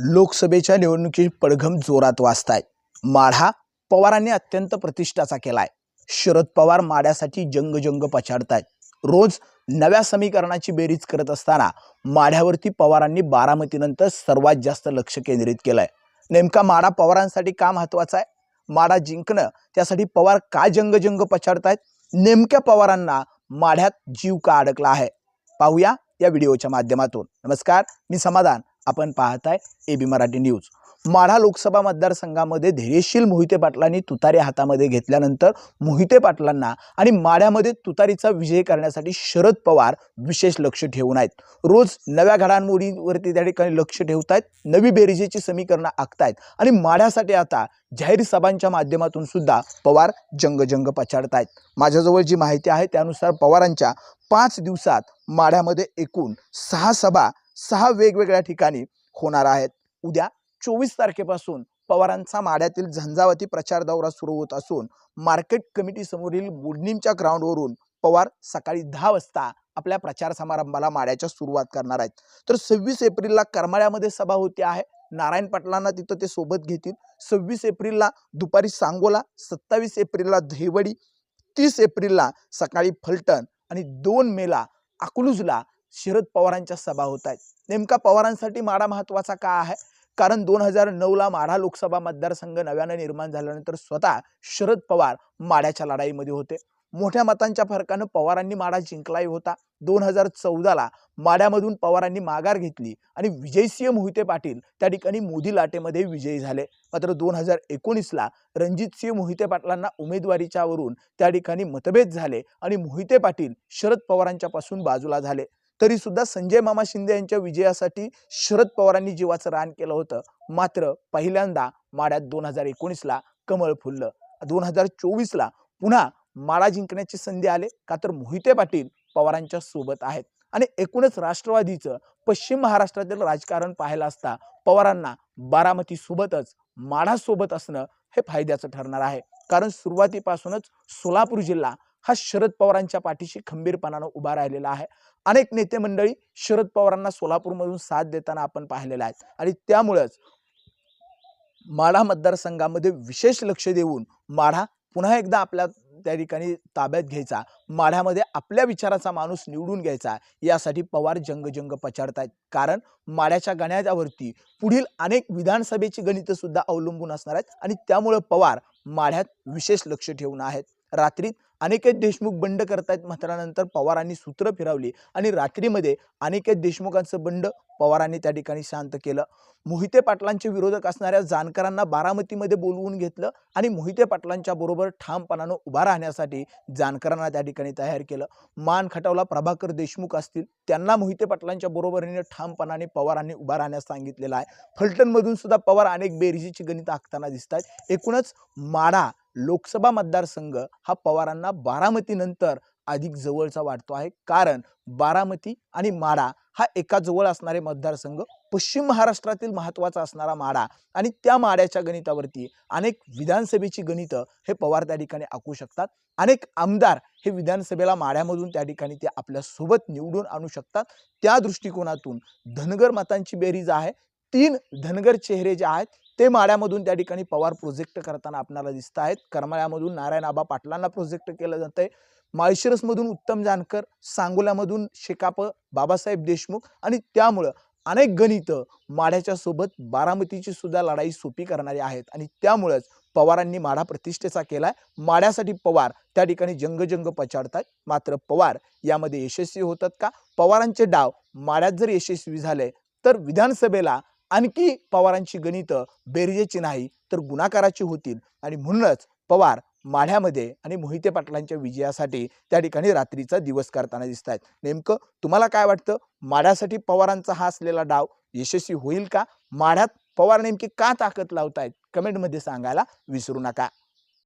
लोकसभेच्या निवडणुकीत पडघम जोरात वाजतायत माढा पवारांनी अत्यंत प्रतिष्ठाचा केलाय. शरद पवार माढ्यासाठी जंगजंग पछाडत पछाडतायत. रोज नव्या समीकरणाची बेरीज करत असताना माढ्यावरती पवारांनी बारामतीनंतर सर्वात जास्त लक्ष केंद्रित केलंय. नेमका माढा पवारांसाठी का महत्त्वाचा आहे? माढा जिंकणं त्यासाठी पवार का जंगजंग पछाडत पछाडतायत? नेमक्या पवारांना माढ्यात जीव का अडकला आहे? पाहूया या व्हिडिओच्या माध्यमातून. नमस्कार मी समाधान. आपण पाहताय A B Marathi news Madha Lok Sabha मतदारसंघामध्ये धैर्यशील मोहिते पाटलांनी तुतारी हातामध्ये घेतल्यानंतर मोहिते पाटलांना आणि माढ्यामध्ये तुतारीचा विजय करण्यासाठी शरद पवार विशेष लक्ष ठेवून आहेत. रोज नव्या घडामोडींवरती त्या ठिकाणी लक्ष ठेवत आहेत नवी बेरिजेची समीकरणं आखतायत आणि माढ्यासाठी आता जाहीर सभांच्या माध्यमातून सुद्धा पवार जंगजंग पछाडतायत. माझ्याजवळ जी माहिती आहे त्यानुसार पवारांच्या पाच दिवसात माढ्यामध्ये एकूण सहा सभा सहा वेगवेगळ्या ठिकाणी होणार आहेत. उद्या चोवीस तारखेपासून पवारांचा माड्यातील झंझावती प्रचार दौरा सुरू होत असून मार्केट कमिटी समोरील ग्राउंडवरून पवार सकाळी दहा वाजता आपल्या प्रचार समारंभाला माड्याच्या सुरुवात करणार आहेत. तर सव्वीस एप्रिलला करमाळ्यामध्ये सभा होती आहे. नारायण पाटलांना तिथं ते सोबत घेतील. सव्वीस एप्रिलला दुपारी सांगोला सत्तावीस एप्रिलला दहिवडी तीस एप्रिलला सकाळी फलटण आणि दोन मेला अकलूजला शरद पवारांच्या सभा होत आहेत. नेमका पवारांसाठी माडा महत्त्वाचा का आहे? कारण दोन हजार नऊला माढा लोकसभा मतदारसंघ नव्यानं निर्माण झाल्यानंतर स्वतः शरद पवार माड्याच्या लढाईमध्ये होते. मोठ्या मतांच्या फरकानं पवारांनी माडा जिंकलाही होता. दोन हजार चौदाला माड्यामधून पवारांनी माघार घेतली आणि विजयसिंह मोहिते पाटील त्या ठिकाणी मोदी लाटेमध्ये विजयी झाले. मात्र दोन हजार एकोणीसला रणजितसिंह मोहिते पाटलांना उमेदवारीच्यावरून त्या ठिकाणी मतभेद झाले आणि मोहिते पाटील शरद पवारांच्यापासून बाजूला झाले. तरी सुद्धा संजय मामा शिंदे यांच्या विजयासाठी शरद पवारांनी जीवाचं रान केलं होतं. मात्र पहिल्यांदा माड्यात दोन हजार एकोणीसला कमळ फुललं. दोन हजार चोवीसला पुन्हा माळा जिंकण्याची संधी आले. का तर मोहिते पाटील पवारांच्या सोबत आहेत. आणि एकूणच राष्ट्रवादीचं पश्चिम महाराष्ट्रातील राजकारण पाहायला असता पवारांना बारामती सोबतच माढा सोबत असणं हे फायद्याचं ठरणार आहे. कारण सुरुवातीपासूनच सोलापूर जिल्हा हा शरद पवारांच्या पाठीशी खंबीरपणानं उभा राहिलेला आहे. अनेक नेते मंडळी शरद पवारांना सोलापूरमधून साथ देताना आपण पाहिलेला आहे. आणि त्यामुळंच माढा मतदारसंघामध्ये विशेष लक्ष देऊन माढा पुन्हा एकदा आपल्या त्या ठिकाणी ताब्यात घ्यायचा. माढ्यामध्ये आपल्या विचाराचा माणूस निवडून घ्यायचा. यासाठी पवार जंग जंग पछाडतायत. कारण माढ्याच्या गण्यावरती पुढील अनेक विधानसभेची गणितं सुद्धा अवलंबून असणार आहेत. आणि त्यामुळं पवार माढ्यात विशेष लक्ष ठेवून आहेत. रात्रीत अनेकेत देशमुख बंड करतायत म्हटल्यानंतर पवारांनी सूत्र फिरवली आणि रात्रीमध्ये अनेकेत देशमुखांचं बंड पवारांनी त्या ठिकाणी शांत केलं. मोहिते पाटलांचे विरोधक असणाऱ्या जानकरांना बारामतीमध्ये बोलवून घेतलं आणि मोहिते पाटलांच्या बरोबर ठामपणानं उभा राहण्यासाठी जानकरांना त्या ठिकाणी तयार केलं. मान खटावला प्रभाकर देशमुख असतील त्यांना मोहिते पाटलांच्या बरोबरीने ठामपणाने पवारांनी उभा राहण्यास सांगितलेलं आहे. फलटणमधून सुद्धा पवार अनेक बेरजीची गणित आखताना दिसत आहेत एकूणच माडा लोकसभा मतदारसंघ हा पवारांना बारामतीनंतर अधिक जवळचा वाटतो आहे. कारण बारामती आणि माडा हा एका जवळ असणारे मतदारसंघ पश्चिम महाराष्ट्रातील महत्त्वाचा असणारा माडा आणि त्या माड्याच्या गणितावरती अनेक विधानसभेची गणितं हे पवार त्या ठिकाणी आखू शकतात. अनेक आमदार हे विधानसभेला माड्यामधून त्या ठिकाणी ते आपल्यासोबत निवडून आणू शकतात. त्या दृष्टिकोनातून धनगर मतांची बेरीज आहे. तीन धनगर चेहरे जे आहेत ते माड्यामधून त्या ठिकाणी पवार प्रोजेक्ट करताना आपल्याला दिसत आहेत. करमाळ्यामधून नारायण आबा पाटलांना प्रोजेक्ट केलं जात आहे माळशिरसमधून उत्तम जानकर सांगोल्यामधून शेकाप बाबासाहेब देशमुख आणि त्यामुळं अनेक गणितं माढ्याच्या सोबत बारामतीची सुद्धा लढाई सोपी करणारी आहेत. आणि त्यामुळंच पवारांनी माढा प्रतिष्ठेचा केलाय. माढ्यासाठी पवार त्या ठिकाणी जंग जंग पछाडतात मात्र पवार यामध्ये यशस्वी होतात का? पवारांचे डाव माढ्यात जर यशस्वी झाले तर विधानसभेला आणखी पवारांची गणितं बेरजेची नाही तर गुणाकाराची होतील. आणि म्हणूनच पवार माढ्यामध्ये आणि मोहिते पाटलांच्या विजयासाठी त्या ठिकाणी रात्रीचा दिवस करताना दिसत आहेत नेमकं तुम्हाला काय वाटतं? माढ्यासाठी पवारांचा हा असलेला डाव यशस्वी होईल का? माढ्यात पवार नेमकी का ताकद लावतायत? कमेंटमध्ये सांगायला विसरू नका.